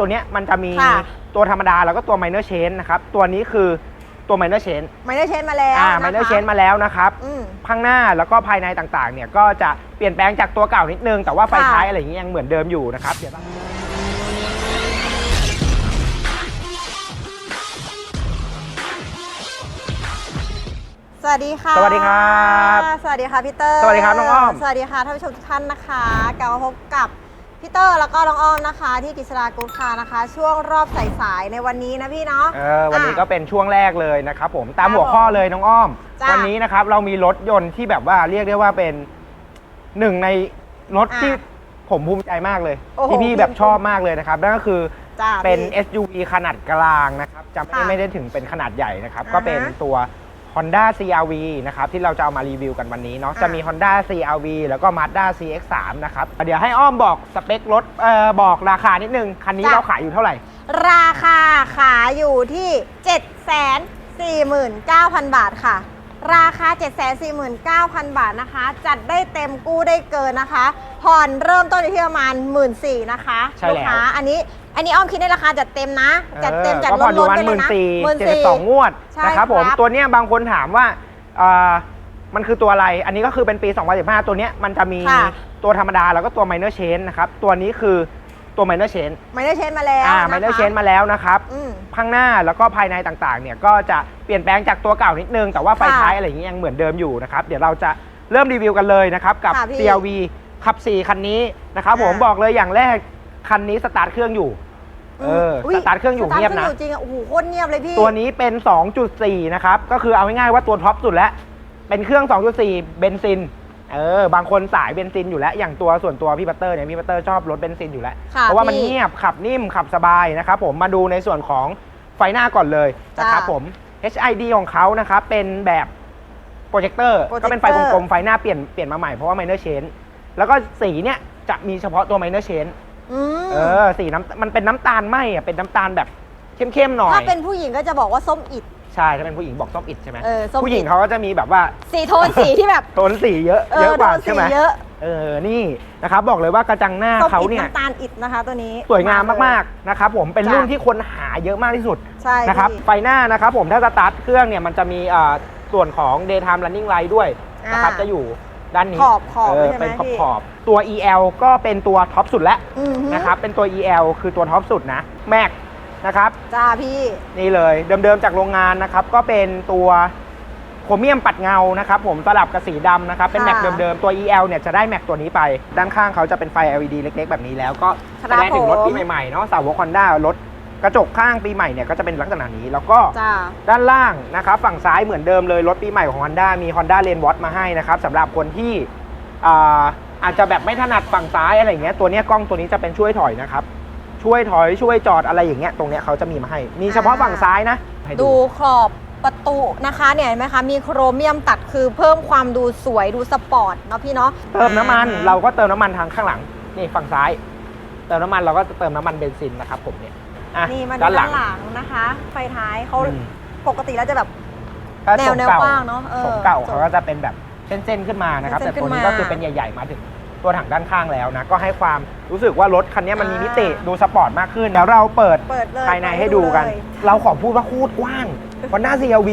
ตัวเนี้ยมันจะมีค่ะ ตัวธรรมดาแล้วก็ตัว minor change นะครับ ตัวนี้คือตัว minor change ไม่ได้เชนมาแล้วอ่า นะคะ minor change มาแล้วนะครับ อืม ข้างหน้าแล้วก็ภายในต่างๆ เนี่ยก็จะเปลี่ยนแปลงจากตัวเก่านิดนึง แต่ว่าไฟค่ะ ท้ายอะไรอย่างเงี้ยยังเหมือนเดิมอยู่นะครับเดี๋ยวเราสวัสดีค่ะสวัสดีครับ สวัสดีค่ะพี่เตอร์สวัสดีครับน้องอ้อม สวัสดีค่ะท่านผู้ชมทุกท่านนะคะกลับมาพบกับ พี่เตอร์แล้วก็น้องอ้อมนะคะ ที่กิษรากู๊ดคาร์นะคะ ช่วงรอบสายๆในวันนี้นะพี่เนาะ เออวันนี้อะก็เป็นช่วงแรกเลยนะครับผมตามครับหัวข้อเลยน้องอ้อม จ้ะวันนี้นะครับเรามีรถยนต์ที่แบบว่าเรียกได้ว่าเป็นหนึ่งในรถอะที่ผมภูมิใจมากเลย โอ้โหที่พี่แบบชอบมากเลยนะครับนั่นก็คือจ้าเป็น พี่ SUV ขนาดกลางนะครับจะไม่ค่ะไม่ได้ถึงเป็นขนาดใหญ่นะครับอ่าฮะก็เป็นตัว Honda CRV นะครับที่เราจะเอามารีวิวกันวันนี้เนาะอะจะมี Honda CRV แล้วก็ Mazda CX-3 นะครับเดี๋ยวให้อ้อมบอกสเปครถเอ่อบอกราคานิดนึง คันนี้เราขายอยู่เท่าไหร่ ราคาขายอยู่ที่ 749,000 บาทค่ะ ราคา 749,000 บาทนะคะ จัดได้เต็มกู้ได้เกินนะคะ ผ่อนเริ่มต้นอยู่ที่ประมาณ 1 4ื่นนะคะใช่แล้ว ลูกค้าอันนี้ อันนี้อ้อมคิดได้ราคาจัดเต็มนะ จัดเต็มออจัดก็ลผ่อดนอลยู่ดวันไปหเลมื่ยนนะสี่หมื่นเจ็ดสิสี่บสองงวดใช่นะครับผมครับตัวเนี้ยบางคนถามว่าเอ่อมันคือตัวอะไร อันนี้ก็คือเป็นปี 2015 ตัวเนี้ยมันจะมีค่ะ ตัวธรรมดาแล้วก็ตัว minor change นะครับ ตัวนี้คือตัว minor change ไม่ได้เชนมาแล้วอ่านะคะ minor change มาแล้วนะครับ อืม ข้างหน้าแล้วก็ภายในต่างๆ เนี่ยก็จะเปลี่ยนแปลงจากตัวเก่านิดนึง แต่ว่าไฟค่ะท้ายอะไรอย่างเงี้ยยังเหมือนเดิมอยู่นะครับ เดี๋ยวเราจะเริ่มรีวิวกันเลยนะครับ กับ ค่ะพี่ CRV ขับ 4 คันนี้นะครับผมอ่าบอกเลยอย่างแรก คันนี้สตาร์ทเครื่องอยู่ เอออยสตาร์ทเครื่องอยู่สตาร์ทเงียบนะครื่องจริงอะโอ้โหโคตรเงียบเลยพี่ ตัวนี้เป็น 2.4 นะครับ ก็คือเอาง่ายๆว่าตัวท็อปสุดแล้ว เป็นเครื่อง 2.4 เบนซิน เออ บางคนสายเบนซินอยู่แล้ว อย่างตัวส่วนตัวพี่บัตเตอร์เนี่ย พี่บัตเตอร์ชอบรถเบนซินอยู่แล้ว ค่ะเพราะว่ามันพี่ เงียบ ขับนิ่ม ขับสบายนะครับผม มาดูในส่วนของไฟหน้าก่อนเลยนะครับจ้าผม HID ของเขานะครับ เป็นแบบโปรเจคเตอร์ ก็เป็นไฟ projector กลมๆ ไฟหน้าเปลี่ยนเปลี่ยนมาใหม่เพราะว่า minor change แล้วก็สีเนี่ยจะมีเฉพาะตัว minor change อืมเออสีน้ำมันเป็นน้ำตาลไหมอะเป็นน้ำตาลแบบเข้มๆหน่อยถ้าเป็นผู้หญิงก็จะบอกว่าส้มอิด ใช่ถ้าเป็นผู้หญิงบอกส้มอิดใช่ไหมเออส้มอิฐผู้หญิงเขาก็จะมีแบบว่าสีโทนสีที่แบบโทนสีเยอะเอเยออะกว่าโทนใช่สีไหมเยอะเออนี่นะครับบอกเลยว่ากระจังหน้าส้มเขาอิดเนี่ย น้ำตาลอิดนะคะ ตัวนี้ สวยงามมากๆนะครับผมเป็นจ้ะ รุ่นที่คนหาเยอะมากที่สุดใช่นะครับพี่ไฟหน้านะครับผมถ้าสตาร์ทเครื่องเนี่ยมันจะมีอ่าส่วนของ daytime running light ด้วยนะครับอ่า จะอยู่ ด้านนี้ขอบขอบเด้วยใช่ไหมเป็นขอบพี่ ขอบตัว EL ก็เป็นตัวท็อปสุดแล้วอือฮึนะครับเป็นตัว EL คือตัวท็อปสุดนะแม็กนะครับจ้าพี่ นี่เลยเดิมๆจากโรงงานนะครับก็เป็นตัวโครเมียมปัดเงานะครับผมสลับกับสีดำนะครับเป็นค่ะแม็กเดิมๆตัว EL เนี่ยจะได้แม็กตัวนี้ไป ด้านข้างเขาจะเป็นไฟ LED เล็กๆ แบบนี้แล้วก็ครับแสดงถึงรถผมปีใหม่ๆเนาะสาวกคอนด้ารถ กระจกข้างปีใหม่เนี่ยก็จะเป็นลักษณะนี้ แล้วก็จ้า ด้านล่างนะครับฝั่งซ้ายเหมือนเดิมเลยรถปีใหม่ของ Honda มี Honda l a n e w a t มาให้นะครับสำหรับคนที่อ่าอาจจะแบบไม่ถนัดฝั่งซ้ายอะไรอย่างเงี้ยตัวเนี้ยกล้องตัวนี้จะเป็นช่วยถอยนะครับช่วยถอยช่วยจอดอะไรอย่างเงี้ยตรงเนี้ยเขาจะมีมาให้ มีเฉพาะฝั่งซ้ายนะให้ดูขอบประตูนะคะเนี่ยเห็นไหมคะ มีโครเมียมตัดคือเพิ่มความดูสวยดูสปอร์ตเนาะพี่เนาะเติมน้ำมันอ่เราก็เติมน้ำมันทางข้างหลังนี่ฝั่งซ้าย เติมน้ำมันเราก็จะเติมน้ำมันเบนซินนะครับผมเนี่ย อะนี่มาดูด้านหลัด้างนหลังนะคะ ไฟท้ายเขาอืม ปกติแล้วจะแบบ ถ้าแนทวรงแนวเก่ากว้างเนอะเออทรงเก่าทรงเขาก็จะเป็นแบบเส้นๆขึ้นมานะครับ เส้แต่นๆขึ้ตัวนนี้มาก็คือเป็นใหญ่ ๆ มาถึงตัวถังด้านข้างแล้วนะ ก็ให้ความรู้สึกว่ารถคันนี้มันมีมิติดูสปอร์ตมากขึ้น แล้วเราเปิดเปิดเลยภายในให้ดูกัน เลยเราขอพูดว่าโคตรกว้างวันหน้า CRV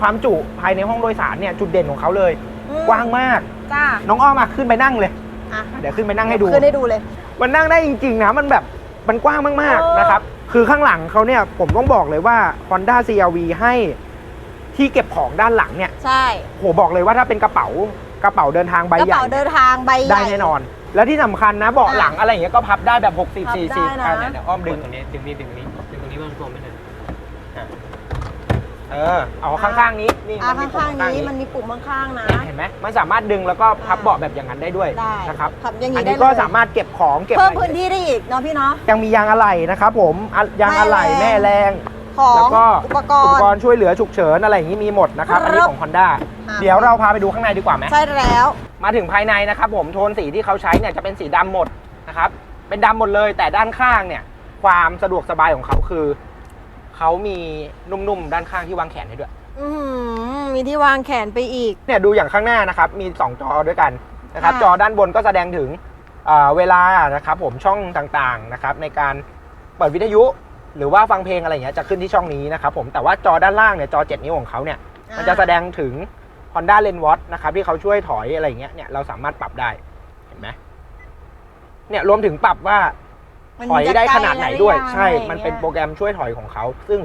ความจุภายในห้องโดยสารเนี่ยจุดเด่นของเขาเลย อืมกว้างมาก จ้าน้องอ้อมอะขึ้นไปนั่งเลย อะเดี๋ยวขึ้นไปนั่งให้ดู ขึ้นให้ดูเลย มันนั่งได้จริงๆนะมันแบบ มันกว้างมากเออๆนะครับ คือข้างหลังเขาเนี่ยผมต้องบอกเลยว่า Honda CRV ให้ที่เก็บของด้านหลังเนี่ยใช่โหบอกเลยว่าถ้าเป็นกระเป๋ากระเป๋าเดินทางใบกระใหญ่เป๋าเดินทางใบใหได้ญ่ แน่นอน แล้วที่สำคัญนะเบาะหลังอะไรอย่างเงี้ยก็พับได้แบบ 60 พับได้40นะ อะเนี่ยเดี๋ยวอ้อมดึดึงงตรงนี้ดึงนี่ดึงนี้ดึงตรงนี้วางตัวไม่ได้ เออเอาข้างๆนี้นี่อะมันมีปุ่มข้างๆข้างๆนี้นี้มันมีปุ่มข้างๆนะ เห็นไหมมันสามารถดึงแล้วก็พับเบาะแบบอย่างนั้นได้ด้วยได้นะครับพับอย่างอันี้นได้นี้เลย ก็สามารถเก็บของเก็บเพิ่มอะไรพื้นที่ได้อีกเนาะพี่เนาะ ยังมียางอะไหล่นะครับผมอะยางอะไหล่แม่แม่แรแรง ง ของแล้วก็อุปกอุปรกรณ์ ณ์ช่วยเหลือฉุกเฉินอะไรอย่างนี้มีหมดนะครับครับอันนี้ของ Honda อะเดี๋ยวเราพาไปดูข้างในดีกว่าไหม ใช่แล้ว มาถึงภายในนะครับผมโทนสีที่เขาใช้เนี่ยจะเป็นสีดำหมดนะครับเป็นดำหมดเลยแต่ด้านข้างเนี่ยความสะดวกสบายของเขาคือ เขามีนุ่มๆ ด้านข้างที่วางแขนให้ด้วย อื้อหือมีที่วางแขนไปอีก เนี่ยดูอย่างข้างหน้านะครับ มี 2 จอด้วยกันนะครับค่ะ จอด้านบนก็แสดงถึงเอ่อเวลานะครับผมช่องต่างๆนะครับในการเปิดวิทยุ หรือว่าฟังเพลงอะไรอย่างเงี้ยจะขึ้นที่ช่องนี้นะครับผมแต่ว่าจอด้านล่างเนี่ยจอ 7 นิ้วของเขาเนี่ยมันจะแสดงถึง Honda l e n w a t นะครับที่เขาช่วยถอยอะไรอย่างเงี้ยเนี่ยเราสามารถปรับได้เห็นไหมเนี่ยรวมถึงปรับว่า มันถอยได้ขนาดไหนด้วยจะไกลใช่อะไรอย่างเงี้ยมันเป็นโปรแกรมช่วยถอยของเขา ซึ่ง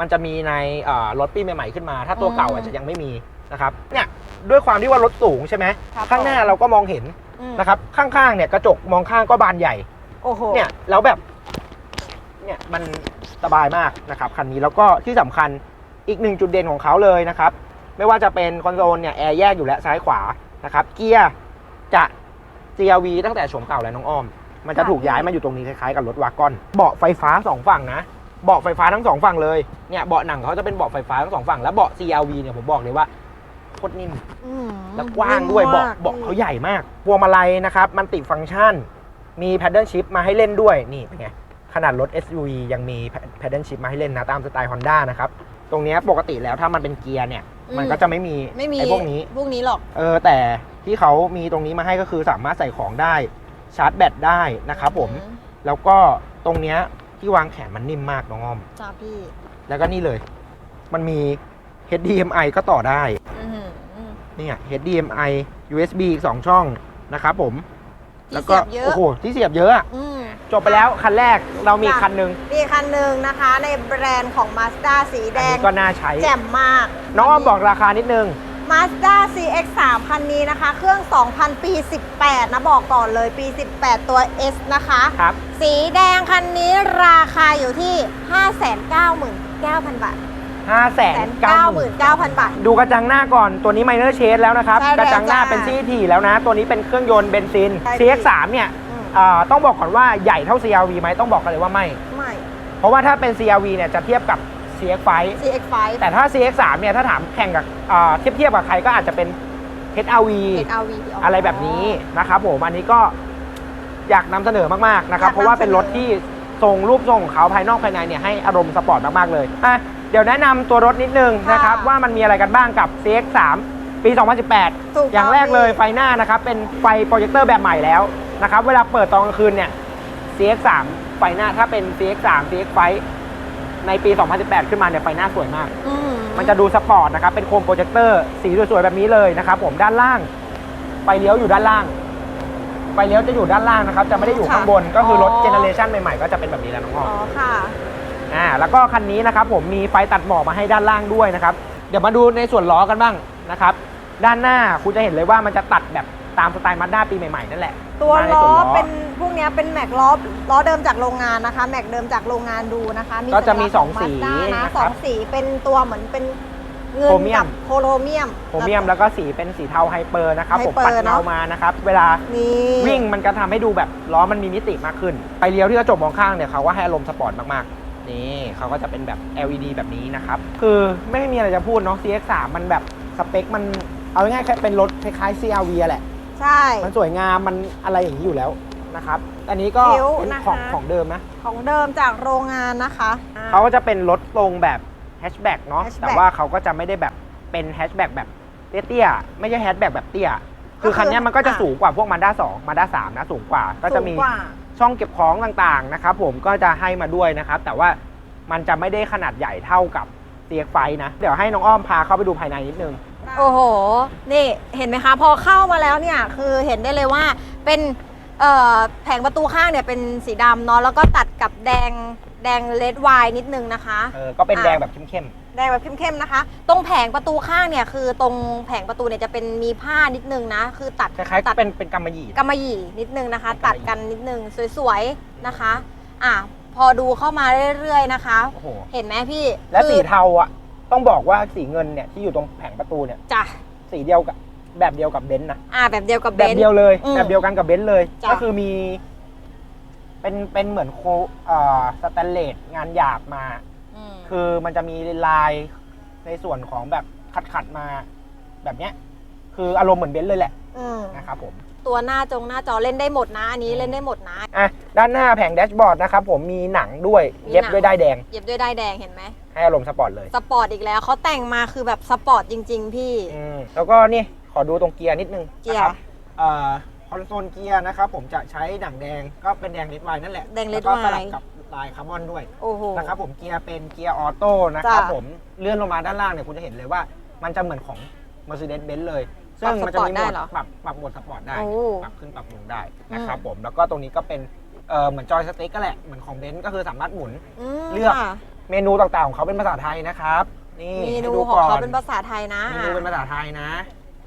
มันจะมีในเอ่อรถปีใหม่ๆขึ้นมา ถ้าตัวเก่าอืมอาจจะยังไม่มีนะครับ เนี่ยด้วยความที่ว่ารถสูงใช่ไหมครับข้างหน้าเราก็มองเห็นอืมนะครับ ข้างๆเนี่ยกระจกมองข้างก็บานใหญ่ โอ้โห เนี่ยแล้วแบบ เนี่ยมันสบายมากนะครับคันนี้แล้วก็ที่สำคัญอีกหนึ่งจุดเด่นของเขาเลยนะครับ ไม่ว่าจะเป็นคอนโซลเนี่ยแอร์แยกอยู่แล้วซ้ายขวานะครับ เกียร์จะ CRV ตั้งแต่โฉมเก่าแล้วน้องอ้อม มันจะค่ะถูกย้ายมาอยู่ตรงนี้คล้ายๆกับรถวากอน เบาะไฟฟ้าสองฝั่งนะ เบาะไฟฟ้าทั้งสองฝั่งเลย เนี่ยเบาะหนังเขาจะเป็นเบาะไฟฟ้าทั้งสองฝั่ง แล้วเบาะ CRV เนี่ยผมบอกเลยว่าโคตรนิ่มอืมแล้วกว้างด้วยนิ่มเบาะมกเบาะเขาใหญ่มาก พวงมาลัยนะครับมันติดฟังก์ชัน มีแพดเดิลชิพมาให้เล่นด้วย นี่เป็นไง ขนาดรถ SUV ยังมีแพดเดิลชิพมาให้เล่นนะตามสไตล์ Honda นะครับ ตรงเนี้ยปกติแล้วถ้ามันเป็นเกียร์เนี่ย มันก็จะไม่มีไม่มีไอ้พวกนี้ พวกนี้หรอก เออแต่ที่เขามีตรงนี้มาให้ก็คือสามารถใส่ของได้ ชาร์จแบตได้นะครับผมอืแล้วก็ตรงเนี้ยที่วางแขนมันนิ่มมากน้องอ้อม จ้าพี่แล้วก็นี่เลย มันมี HDMI ก็ต่อได้อื้อหือนี่ไง HDMI USB อีก2ช่องนะครับผมที่แล้วก็เสียบเยอะโอ้โหที่เสียบเยอะอะอืม จบไปแล้วคันแรกเรามีจ้ะ คันหนึ่งมีคันหนึ่งนะคะในแบรนด์ของ Mazda สีแดอันงนี้ก็น่าใช้แจ่มมากน้องอ้อมบอกราคานิดนึง Mazda CX-3 คันนี้นะคะ เครื่อง 2000 ปี 18 นะ บอกก่อนเลยปี 18 ตัว S นะคะ ครับ สีแดงคันนี้ราคาอยู่ที่ 599,000 บาท5 9 9 0 0 999,000 บาท ดูกระจังหน้าก่อนตัวนี้ไมเนอร์เชดแล้วนะครับ ใช่แล้วกระจังหน้าจ้ะเป็นซีทีแล้วนะ ตัวนี้เป็นเครื่องยนต์เบนซิน ใช่ CX3 เนี่ยอืมเอ่อต้องบอกก่อนว่าใหญ่เท่า CRV ไหมต้องบอกกันเลยว่าไม่ ไม่ เพราะว่าถ้าเป็น CRV เนี่ยจะเทียบกับ CX5 CX5 แต่ถ้า CX3 เนี่ยถ้าถามแข่งกับเอ่อเทียบเทียบกับใครก็อาจจะเป็น HRV HRV อะไรแบบนี้นะครับผมอันนี้ก็อยากนำเสนอมากๆนะครับอยากนำเสนอเพราะว่าเป็นรถที่ทรงรูปทรงของเขาภายนอกภายในเนี่ยให้อารมณ์สปอร์ตมากๆเลยอะเดี๋ยวแนะนำตัวรถนิดนึงนะครับว่ามันมีอะไรกันบ้างกับ CX3 ปี2018ถูกอย่างแรกเลยไฟหน้านะครับเป็นไฟโปรเจคเตอร์แบบใหม่แล้วนะครับเวลาเปิดตอนกลางคืนเนี่ย CX3 ไฟหน้าถ้าเป็น CX3 CX5 ในปี 2018 ขึ้นมาเนี่ยไฟหน้าสวยมาก อืมมันจะดูสปอร์ตนะครับ เป็นโคมโปรเจคเตอร์สีสวยๆแบบนี้เลยนะครับผมด้านล่าง ไฟเลี้ยวอยู่ด้านล่าง ไฟเลี้ยวจะอยู่ด้านล่างนะครับ จะไม่ได้อยู่ข้างบน ก็คือรถเจเนอเรชันใหม่ๆ ก็จะเป็นแบบนี้แล้วน้องอ้อ๋ออม ค่ะ อ่าแล้วก็คันนี้นะครับผมมีไฟตัดหมอกมาให้ด้านล่างด้วยนะครับ เดี๋ยวมาดูในส่วนล้อกันบ้างนะครับ ด้านหน้าคุณจะเห็นเลยว่ามันจะตัดแบบ ตามสไตล์มาด้าปีใหม่ๆนั่นแหละตัวมาในล้อส่วนเป็นพวกเนี้ยเป็นแม็กล้อล้อเดิมจากโรงงานนะคะ แม็กเดิมจากโรงงานดูนะคะก็จะมีสัญลักษณ์สองสีข Mazda นะนะครับสองสีเป็นตัวเหมือนเป็นเงินโครเมียกัม บโครเมียม โครเมียมแล้วก็สีเป็นสีเทาไฮเปอร์นะครับผมไฮเปอร์ปัดเงาเนอะ มานะครับเวลา นี่ วิ่งมันก็ทำให้ดูแบบล้อมันมีมิติมากขึ้นไฟเลี้ยวที่กระจกมองข้างเนี่ยเขาก็ให้อารมณ์สปอร์ตมากๆ นี่เขาก็จะเป็นแบบ LED แบบนี้นะครับ คือไม่มีอะไรจะพูดเนาะ CX3 มันแบบสเปคมันเอาง่ายๆแค่เป็นรถคล้ายๆ CRV อะแหละ ใช่ มันสวยงามมันอะไรอย่างนี้อยู่แล้วนะครับ อันนี้ก็คิ้วเป็นนะคะ ของของเดิมนะของเดิมจากโรงงานนะคะเขาก็จะเป็นรถทรงแบบแฮชแบ็กเนาะ hatchback แต่ว่าเขาก็จะไม่ได้แบบเป็นแฮชแบ็กแบบเตี้ยๆไม่ใช่แฮชแบ็กแบบเตี้ย คือคันเนี้ยมันก็จะสูงกว่าพวกมาด้า2มาด้า3นะสูงกว่า ก็จะมี สูงกว่า ช่องเก็บของต่างๆนะครับผมก็จะให้มาด้วยนะครับ แต่ว่ามันจะไม่ได้ขนาดใหญ่เท่ากับ CX5 นะ เดี๋ยวให้น้องอ้อมพาเข้าไปดูภายในนิดนึง โอ้โห นี่เห็นไหมคะ พอเข้ามาแล้วเนี่ย คือเห็นได้เลยว่าเป็นเอ่อแผงประตูข้างเนี่ยเป็นสีดำเนาะ แล้วก็ตัดกับแดงแดงเลดไวน์นิดนึงนะคะ เออก็เป็นอะแดงแบบเข้มแดงแบบเข้มๆนะคะ ตรงแผงประตูข้างเนี่ย คือตรงแผงประตูเนี่ยจะเป็นมีผ้านิดนึงนะ คือตัดๆคล้ายตัดๆเป็นเป็นกำมะหยี่ กำมะหยี่นิดนึงนะคะเป็นกำมะหยี่ตัดกันนิดนึงสวยๆนะคะ อะ พอดูเข้ามาเรื่อยๆนะคะ โอ้โห เห็นไหมพี่และคือสีเทาอะ ต้องบอกว่าสีเงินเนี่ยที่อยู่ตรงแผงประตูเนี่ยจ้ะสีเดียวกับแบบเดียวกับเบนซ์นะอะแบบเดียวกับเบแบบนซ์ เดียวเลย อืมแบบเดียวกันกับเบนซ์เลย จ้ะ ก็คือมี เป็นเป็นเหมือนโคเอ่อสแตนเลสงานหยาบมา อืมคือมันจะมีลายในส่วนของแบบขัดขัดๆมา แบบเนี้ย คืออารมณ์เหมือนเบนซ์เลยแหละอืมนะครับผม ตัวหน้าจงหน้าจอเล่นได้หมดนะอันนี้อืมเล่นได้หมดนะ อะด้านหน้าแผงแดชบอร์ดนะครับผมมีหนังด้วยมีเย็บหนังด้วยได้ายแดง เย็บด้วยได้ายแดงเห็นไหม ให้อารมณ์สปอร์ตเลยสปอร์ตอีกแล้วเขาแต่งมาคือแบบสปอร์ตจริง ๆ พี่ อืมแล้วก็นี่ขอดูตรงเกียร์นิดนึงเกียร์ นะครับเอ่อคอนโซลเกียร์นะครับผมจะใช้หนังแดงก็เป็นแดงเลดไวน์นั่นแหละแดง red ล้วก็สลับ wine กับลายคาร์บอนด้วย โอ้โห นะครับผมเกียร์เป็นเกียร์ออโต้นะครับจ้ะผมเลื่อนลงมาด้านล่างเนี่ยคุณจะเห็นเลยว่า มันจะเหมือนของ Mercedes-Benz เลย ซึ่งปรับมันจะมีสปอร์ตได้โหมดเหรอปรับปรับโหมดสปอร์ตได้โอ้ปรับขึ้นปรับลงได้นะครับอืมผมแล้วก็ตรงนี้ก็เป็นเออเหมือนจอยสติ๊กก็แหละเหมือนของเบนซ์ก็คือสามารถหมุนมเลือก ค่ะ เมนูต่างๆของเขาเป็นภาษาไทยนะครับ นี่เมให้นูดูของก่อนเขาเป็นภาษาไทยนะเมนูเป็นภาษาไทยนะ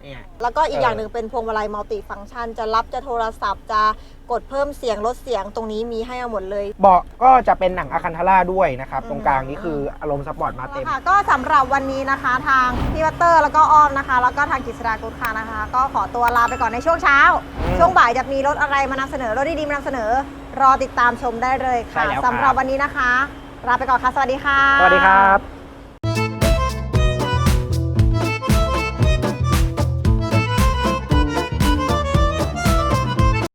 เนี่ยแล้วก็อีกเออออย่างหนึ่งเป็นพวงมาลัยมัลติฟังก์ชัน จะรับจะโทรศัพท์จะกดเพิ่มเสียงลดเสียงตรงนี้มีให้เอาหมดเลย เบาะก็จะเป็นหนังอาคันทาร่าด้วยนะครับอืมตรงกลางนี้คืออารมณ์สปอร์ตมาเต็ม ค่ะก็สำหรับวันนี้นะคะทางพี่วัตเตอร์แล้วก็อ้อมนะคะ แล้วก็ทางกิษดากุลคานะคะ ก็ขอตัวลาไปก่อนในช่วงเช้า อืมช่วงบ่ายจะมีรถอะไรมานำเสนอรถดีๆมานำเสนอ รอติดตามชมได้เลยค่ะใช่แล้วครับ สำหรับวันนี้นะคะ ลาไปก่อนค่ะ สวัสดีค่ะ สวัสดีครับ